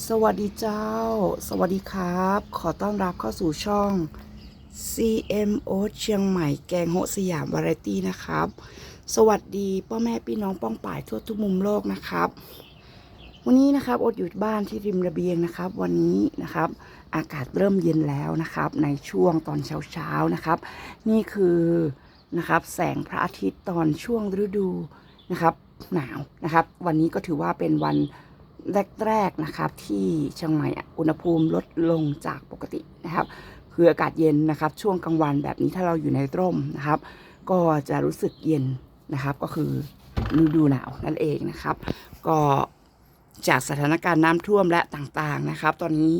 สวัสดีเจ้า สวัสดีครับ ขอต้อนรับเข้าสู่ช่อง CMO เชียงใหม่แกงโหสยามวาไรตี้นะครับ สวัสดีพ่อแม่พี่น้องป้องป่ายทั่วทุกมุมโลกนะครับ วันนี้นะครับอดอยู่บ้านที่ริมระเบียงนะครับ วันนี้นะครับ อากาศเริ่มเย็นแล้วนะครับ ในช่วงตอนเช้าๆนะครับ นี่คือนะครับแสงพระอาทิตย์ตอนช่วงฤดูนะครับ หนาวนะครับ วันนี้ก็ถือว่าเป็นวัน แรกๆนะครับ ที่เชียงใหม่อุณหภูมิลดลงจากปกตินะครับ คืออากาศเย็นนะครับ ช่วงกลางวันแบบนี้ถ้าเราอยู่ในร่มนะครับ ก็จะรู้สึกเย็นนะครับ ก็คือฤดูหนาวนั่นเองนะครับ ก็จากสถานการณ์น้ำท่วมและต่างๆนะครับ ตอนนี้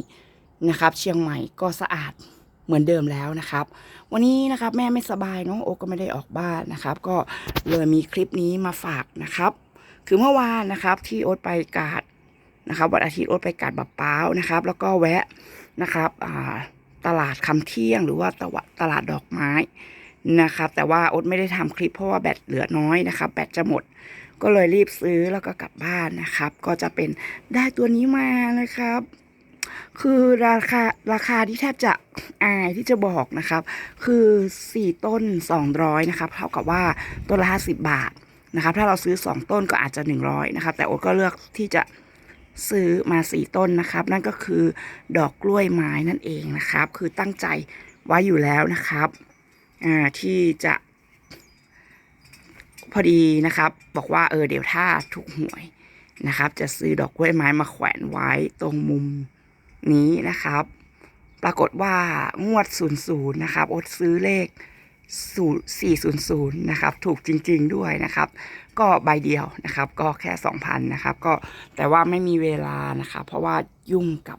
นะครับเชียงใหม่ก็สะอาดเหมือนเดิมแล้วนะครับ วันนี้นะครับแม่ไม่สบายน้องโอก็ไม่ได้ออกบ้านนะครับ ก็เลยมีคลิปนี้มาฝากนะครับ คือเมื่อวานนะครับที่โอ๊ตไปกาด นะครับวันอาทิตย์โอ๊ตไปกาดบับเป้านะครับ แล้วก็แวะนะครับตลาดคำเที่ยงหรือว่าตวตลาดดอกไม้นะครับ แต่ว่าโอ๊ตไม่ได้ทำคลิปเพราะว่าแบตเหลือน้อยนะครับ แบตจะหมดก็เลยรีบซื้อแล้วก็กลับบ้านนะครับ ก็จะเป็นได้ตัวนี้มานะครับ คือราคาราคาที่แทบจะอายที่จะบอกนะครับ คือ 4 ต้น 200นะครับเท่ากับว่าต้นละ50 บาทนะครับ ถ้าเราซื้อ 2 ต้นก็อาจจะ 100นะครับแต่โอ๊ตก็เลือกที่จะ ซื้อมา4ต้นนะครับ นั่นก็คือดอกกล้วยไม้นั่นเองนะครับ คือตั้งใจไว้อยู่แล้วนะครับอ่าที่จะพอดีนะครับ บอกว่าเออเดี๋ยวถ้าถูกหวยนะครับ จะซื้อดอกกล้วยไม้มาแขวนไว้ตรงมุมนี้นะครับ ปรากฏว่างวด00นะครับอดซื้อเลข 400 นะครับ ถูกจริงๆด้วยนะครับ ก็ใบเดียวนะครับ ก็แค่ 2,000 นะครับ ก็แต่ว่าไม่มีเวลานะครับเพราะว่ายุ่งกับ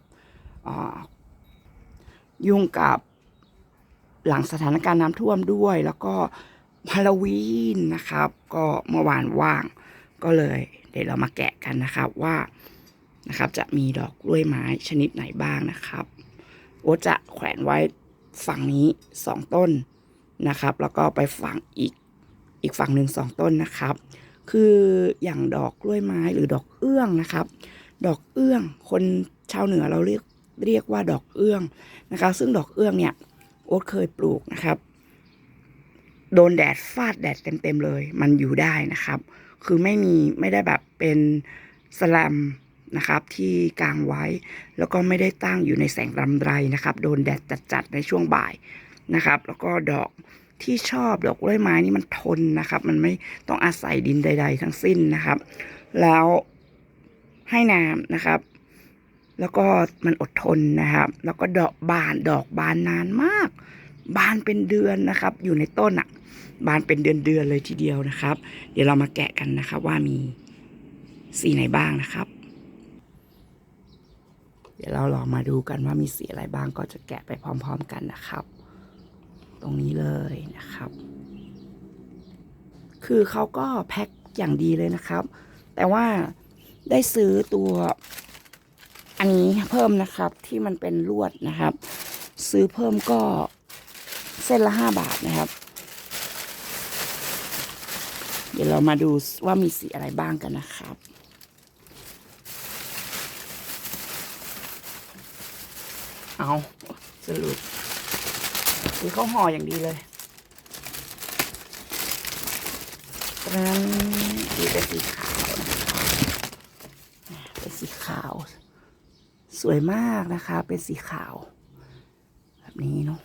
ยุ่งกับหลังสถานการณ์น้ำท่วมด้วย แล้วก็ฮาโลวีนนะครับ ก็เมื่อวานว่าง ก็เลย เดี๋ยวเรามาแกะกันนะครับว่านะครับ จะมีดอกกล้วยไม้ชนิดไหนบ้างนะครับโอจะแขวนไว้ฝั่งนี้สองต้น นะครับ แล้วก็ไปฝั่งอีกอีกฝั่งหนึ่งสองต้นนะครับ คืออย่างดอกกล้วยไม้หรือดอกเอื้องนะครับ ดอกเอื้อง คนชาวเหนือเราเรียกเรียกว่าดอกเอื้องนะครับซึ่งดอกเอื้องเนี่ยโอ๊ตเคยปลูกนะครับ โดนแดดฟาดแดดเต็มๆเลย มันอยู่ได้นะครับ คือไม่มีไม่ได้แบบเป็นสแลมนะครับที่กางไว้แล้วก็ไม่ได้ตั้งอยู่ในแสงรำไรนะครับ โดนแดดจัดๆในช่วงบ่าย นะครับ แล้วก็ดอกที่ชอบดอกกล้วยไม้นี่มันทนนะครับ มันไม่ต้องอาศัยดินใด ๆ ทั้งสิ้นนะครับ แล้วให้น้ำนะครับ แล้วก็มันอดทนนะครับ แล้วก็ดอกบานดอกบานนานมาก บานเป็นเดือนนะครับ อยู่ในต้นอะบานเป็นเดือนๆเลยทีเดียวนะครับ เดี๋ยวเรามาแกะกันนะครับ ว่ามีสีไหนบ้างนะครับ เดี๋ยวเราลองมาดูกันว่ามีสีอะไรบ้างก็จะแกะไปพร้อม ๆ กันนะครับ ตรงนี้เลยนะครับ คือเขาก็แพ็คอย่างดีเลยนะครับ แต่ว่าได้ซื้อตัว อันนี้เพิ่มนะครับที่มันเป็นลวดนะครับ ซื้อเพิ่มก็เส้นละห้าบาทนะครับ เดี๋ยวเรามาดูว่ามีสีอะไรบ้างกันนะครับเอาสรุปือเขาห่ออย่างดีเลยตรงนั้นดีเป็นสีขาวเป็นสีขาว สวยมากนะคะ เป็นสีขาว แบบนี้เนาะ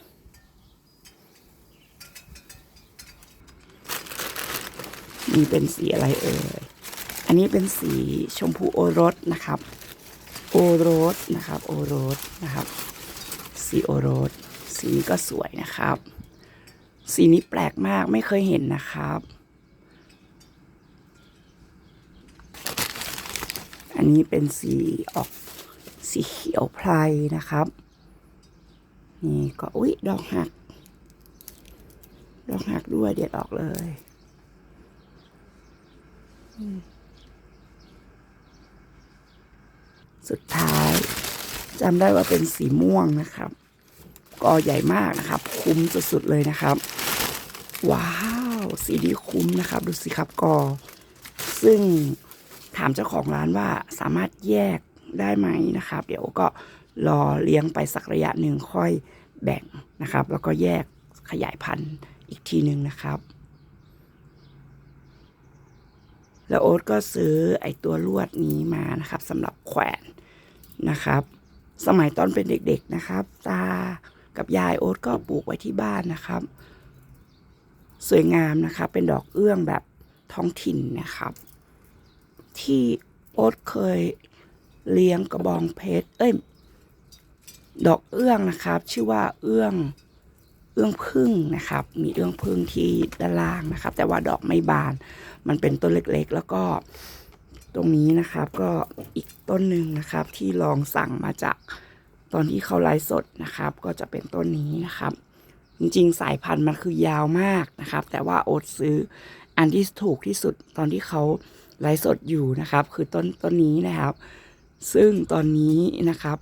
นี่เป็นสีอะไรเอ่ย อันนี้เป็นสีชมพูโอรสนะครับ โอโรสนะครับ โอโรสนะครับ สีโอโรส สีนี้ก็สวยนะครับ สีนี้แปลกมากไม่เคยเห็นนะครับ อันนี้เป็นสีออกสีเขียวไพรนะครับ นี่ก็อุ๊ยดอกหัก ดอกหักด้วยเด็ดออกเลยสุดท้ายจำได้ว่าเป็นสีม่วงนะครับ ก็ใหญ่มากนะครับ คุ้มสุดๆเลยนะครับ ว้าวสีดีคุ้มนะครับ ดูสิครับกอ ซึ่งถามเจ้าของร้านว่าสามารถแยกได้ไหมนะครับ เดี๋ยวก็รอเลี้ยงไปสักระยะหนึ่งค่อยแบ่งนะครับ แล้วก็แยกขยายพันธุ์อีกทีหนึ่งนะครับ แล้วโอ๊ตก็ซื้อไอตัวลวดนี้มานะครับสำหรับแขวนนะครับ สมัยตอนเป็นเด็กๆนะครับ ตา กับยายโอ๊ตก็ปลูกไว้ที่บ้านนะครับ สวยงามนะครับเป็นดอกเอื้องแบบท้องถิ่นนะครับ ที่โอ๊ตเคยเลี้ยงกระบองเพชรเอ้ยดอกเอื้องนะครับ ชื่อว่าเอื้องเอื้องพึ่งนะครับ มีเอื้องพึ่งที่ด้านล่างนะครับ แต่ว่าดอกไม่บาน มันเป็นต้นเล็กๆ แล้วก็ตรงนี้นะครับ ก็อีกต้นหนึ่งนะครับที่ลองสั่งมาจาก ตอนที่เขาไลฟ์สดนะครับ ก็จะเป็นต้นนี้นะครับ จริงๆ สายพันธุ์มันคือยาวมากนะครับ แต่ว่าโอ๊ตซื้ออันที่ถูกที่สุดตอนที่เขาไลฟ์สดอยู่นะครับ คือต้นต้นนี้นะครับ ซึ่งตอนนี้นะครับ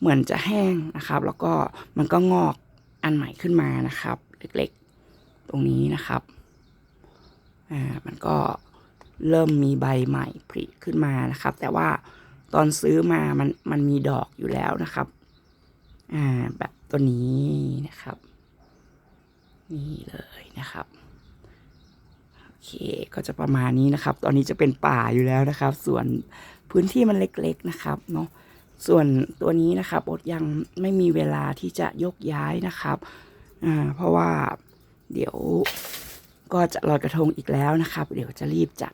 เหมือนจะแห้งนะครับ แล้วก็มันก็งอกอันใหม่ขึ้นมานะครับ เล็กๆ ตรงนี้นะครับอ่ามันก็เริ่มมีใบใหม่ผลิขึ้นมานะครับ แต่ว่า ตอนซื้อมามันมันมีดอกอยู่แล้วนะครับ อ่า แบบตัวนี้นะครับ นี่เลยนะครับโอเคก็จะประมาณนี้นะครับ ตอนนี้จะเป็นป่าอยู่แล้วนะครับ ส่วนพื้นที่มันเล็ก ๆนะครับ เนาะส่วนตัวนี้นะครับอดยังไม่มีเวลาที่จะยกย้ายนะครับ อ่า เพราะว่าเดี๋ยวก็จะลอยกระทงอีกแล้วนะครับ เดี๋ยวจะรีบจัด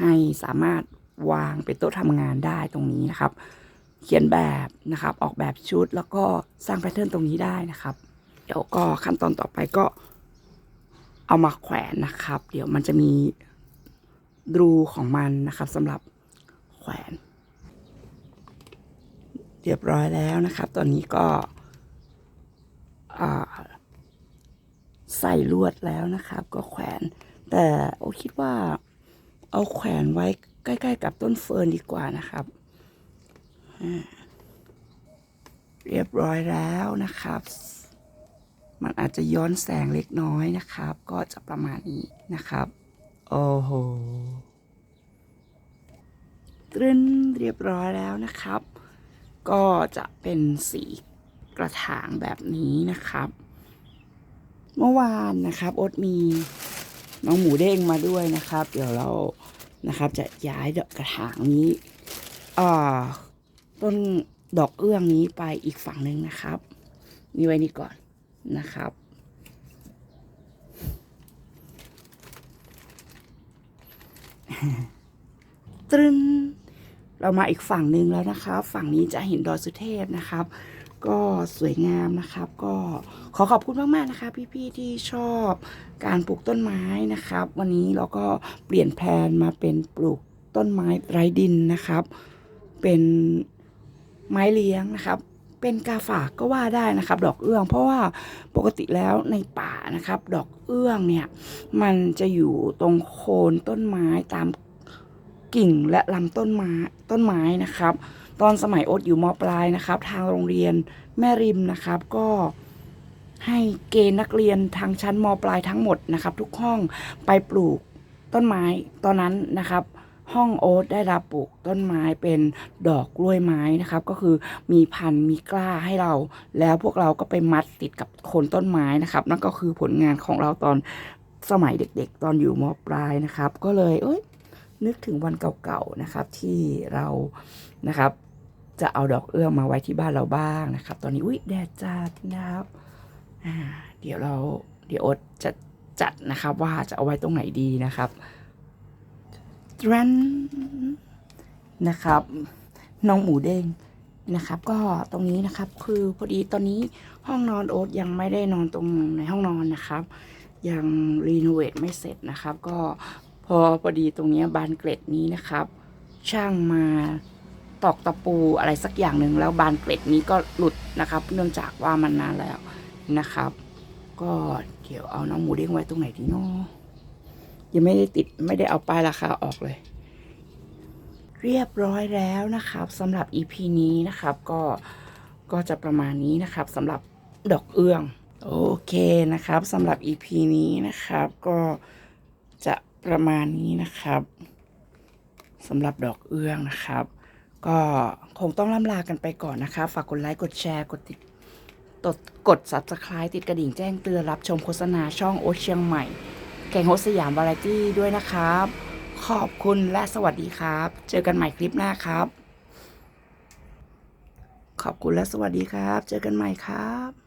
ให้สามารถ วางเป็นโต๊ะทำงานได้ตรงนี้นะครับ เขียนแบบนะครับ ออกแบบชุดแล้วก็สร้างแพทเทิร์นตรงนี้ได้นะครับ เดี๋ยวก็ขั้นตอนต่อไปก็เอามาแขวนนะครับ เดี๋ยวมันจะมีรูของมันนะครับสำหรับแขวน เรียบร้อยแล้วนะครับ ตอนนี้ก็ใส่ลวดแล้วนะครับ ก็แขวน แต่โอคิดว่าเอาแขวนไว้ ใกล้ ๆ กับต้นเฟิร์นดีกว่านะครับอ่าเรียบร้อยแล้วนะครับ มันอาจจะย้อนแสงเล็กน้อยนะครับ ก็จะประมาณนี้นะครับ โอ้โหตรึนเรียบร้อยแล้วนะครับ ก็จะเป็นสีกระถางแบบนี้นะครับ เมื่อวานนะครับโอ๊ตมีน้องหมูเด้งมาด้วยนะครับ เดี๋ยวเรา นะครับ จะย้ายดอกกระถางนี้ต้นดอกเอื้องนี้ไปอีกฝั่งหนึ่งนะครับ นี่ไว้นี่ก่อนนะครับ ตรึนเรามาอีกฝั่งหนึ่งแล้วนะครับฝั่งนี้จะเห็นดอยสุเทพนะครับ ก็สวยงามนะครับ ก็ขอขอบคุณมากๆนะคะพี่ๆที่ชอบการปลูกต้นไม้นะครับ วันนี้เราก็เปลี่ยนแผนมาเป็นปลูกต้นไม้ไร้ดินนะครับ เป็นไม้เลี้ยงนะครับ เป็นกาฝากก็ว่าได้นะครับ ดอกเอื้อง เพราะว่าปกติแล้วในป่านะครับ ดอกเอื้องเนี่ยมันจะอยู่ตรงโคนต้นไม้ตามกิ่งและลำต้นไม้ต้นไม้นะครับ ตอนสมัยโอ๊ตอยู่มปลายนะครับ ทางโรงเรียนแม่ริมนะครับ ก็ให้เกณฑ์นักเรียนทางชั้นมปลายทั้งหมดนะครับ ทุกห้องไปปลูกต้นไม้ตอนนั้นนะครับ ห้องโอ๊ตได้รับปลูกต้นไม้เป็นดอกกล้วยไม้นะครับ ก็คือมีพันธุ์มีกล้าให้เรา แล้วพวกเราก็ไปมัดติดกับโคนต้นไม้นะครับ นั่นก็คือผลงานของเราตอนสมัยเด็กๆ ตอนอยู่มปลายนะครับ ก็เลยเอ้ยนึกถึงวันเก่าๆนะครับที่เรานะครับ จะเอาดอกเอื้องมาไว้ที่บ้านเราบ้างนะครับ ตอนนี้อุ้ยแดดจัดนะครับเดี๋ยวเราเดี๋ยวอ๊ตจะจัดนะครับว่าจะเอาไว้ตรงไหนดีนะครับตรันนะครับ น้องหมูเด้งนะครับ ก็ตรงนี้นะครับคือพอดีตอนนี้ห้องนอนโอ๊ตยังไม่ได้นอนตรงในห้องนอนนะครับ ยังรีโนเวทไม่เสร็จนะครับ ก็พอพอดีตรงเนี้ยบานเกล็ดนี้นะครับ ช่างมา ตอกตะปูอะไรสักอย่างหนึ่งแล้วบานเกล็ดนี้ก็หลุดนะครับ เนื่องจากว่ามันนานแล้วนะครับ ก็เดี๋ยวเอาน้องหมูเด้งไว้ตรงไหนดีเนาะยังไม่ได้ติดไม่ได้เอาป้ายราคาออกเลย เรียบร้อยแล้วนะครับสำหรับ EP นี้นะครับก็ก็จะประมาณนี้นะครับสำหรับดอกเอื้อง โอเคนะครับสำหรับ EP นี้นะครับก็จะประมาณนี้นะครับสำหรับดอกเอื้องนะครับ ก็คงต้องล่ำลากันไปก่อนนะคะ ฝากกดไลค์ กดแชร์ กดติดตดกด subscribe ติดกระดิ่งแจ้งเตือนรับชมโฆษณาช่องโอเชียงใหม่ แกงโฮสยามวาไรตี้ด้วยนะครับ ขอบคุณและสวัสดีครับ เจอกันใหม่คลิปหน้าครับ ขอบคุณและสวัสดีครับ เจอกันใหม่ครับ